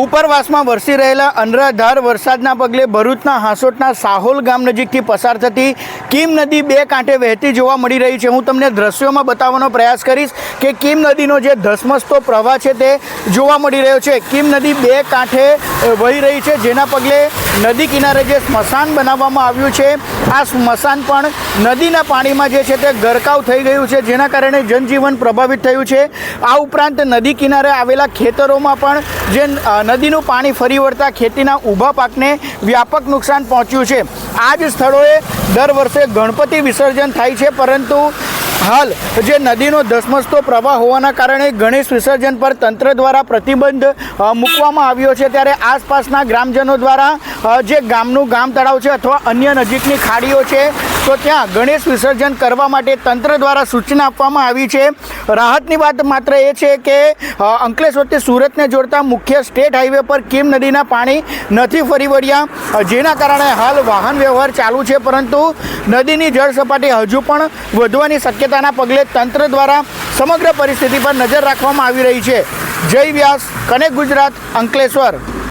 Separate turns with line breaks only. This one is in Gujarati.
ઉપરવાસમાં વરસી રહેલા અનરાધાર વરસાદના પગલે ભરૂચના હાંસોટના સાહોલ ગામ નજીકથી પસાર થતી કીમ નદી બે કાંઠે વહેતી જોવા મળી રહી છે. હું તમને દ્રશ્યોમાં બતાવવાનો પ્રયાસ કરીશ કે કીમ નદીનો જે ધસમસતો પ્રવાહ છે તે જોવા મળી રહ્યો છે. કીમ નદી બે કાંઠે વહી રહી છે, જેના પગલે નદી કિનારે જે સ્મશાન બનાવવામાં આવ્યું છે, આ સ્મશાન પણ નદીના પાણીમાં જે છે તે ગરકાવ થઈ ગયું છે, જેના કારણે જનજીવન પ્રભાવિત થયું છે. આ ઉપરાંત નદી કિનારે આવેલા ખેતરોમાં પણ જે નદીનું પાણી ફરી વળતા ખેતીના ઊભા પાકને વ્યાપક નુકસાન પહોંચ્યું છે. આ જ સ્થળોએ દર વર્ષે ગણપતિ વિસર્જન થાય છે, પરંતુ હાલ જે નદીનો ધસમસતો પ્રવાહ હોવાના કારણે ગણેશ વિસર્જન પર તંત્ર દ્વારા પ્રતિબંધ મૂકવામાં આવ્યો છે. ત્યારે આસપાસના ગ્રામજનો દ્વારા જે ગામનું ગામ તળાવ છે અથવા અન્ય નજીકની ખાડીઓ છે, તો ત્યાં ગણેશ વિસર્જન કરવા માટે તંત્ર દ્વારા સૂચના આપવામાં આવી છે. રાહતની વાત માત્ર એ છે કે અંકલેશ્વરથી સુરતને જોડતા મુખ્ય સ્ટેટ હાઈવે પર કીમ નદીના પાણી નથી ફરી વળ્યા. જેના કારણે હાલ વાહન વ્યવહાર ચાલુ છે, પરંતુ નદીની જળ સપાટી હજુ પણ વધવાની શક્યતાના પગલે તંત્ર દ્વારા સમગ્ર પરિસ્થિતિ પર નજર રાખવામાં આવી રહી છે. જય વ્યાસ, કનેક્ટ ગુજરાત, અંકલેશ્વર.